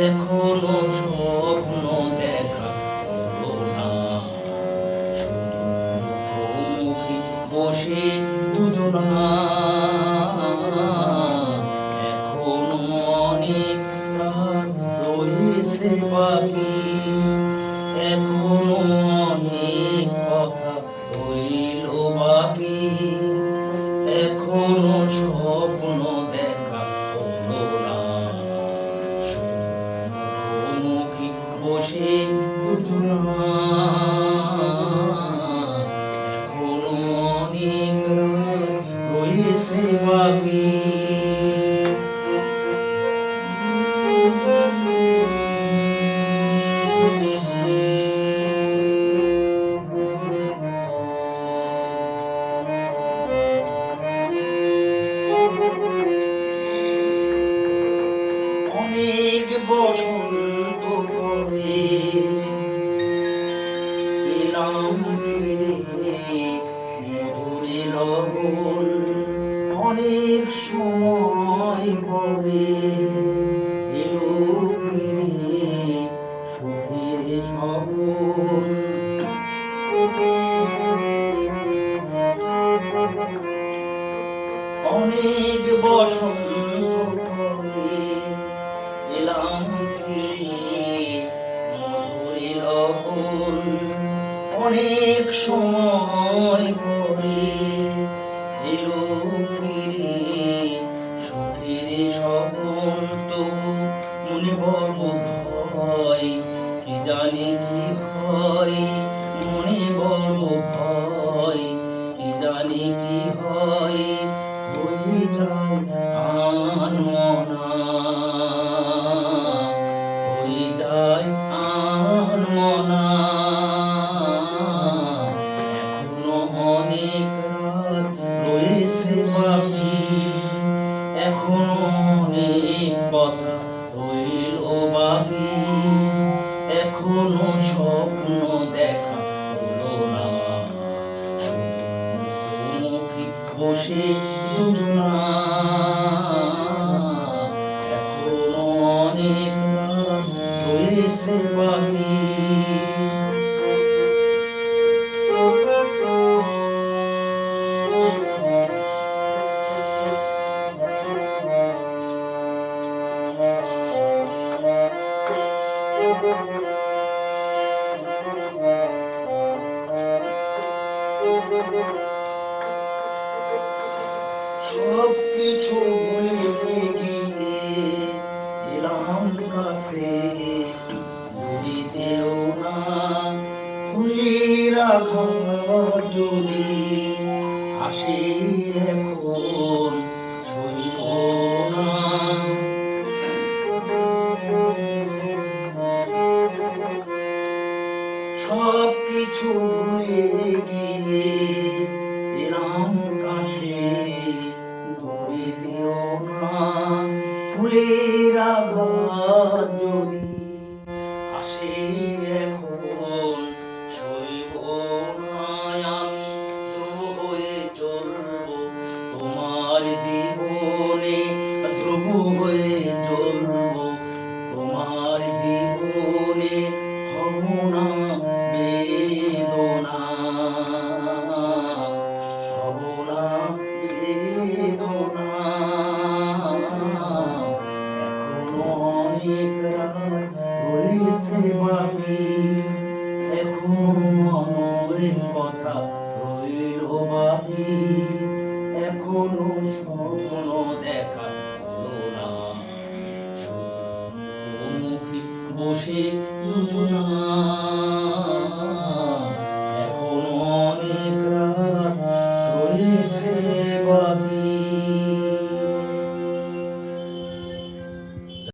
এখনও বসে। দুজনা এখনও অনেক রয়েছে বাকি। বসন্ত করে এলাম মধুরে লগন অনেক সময় পরে অনেক বসন্ত জানি কি হয় মনে বড় ভয়। কি জানি কি হয় হয়ে যায় এখনও স্বপ্ন দেখা হলো না। মুখোমুখি বসে এখনও অনেক রয়েছে বাকি। সব কিছু ভুলে গিয়ে এলাম কাছে। না আঘাত যদি আসে এখন সব কিছু ভুলে গিয়ে আসে রয়েছে বাকি এখনও বাকি। এখনও দেখা বসে দুজনা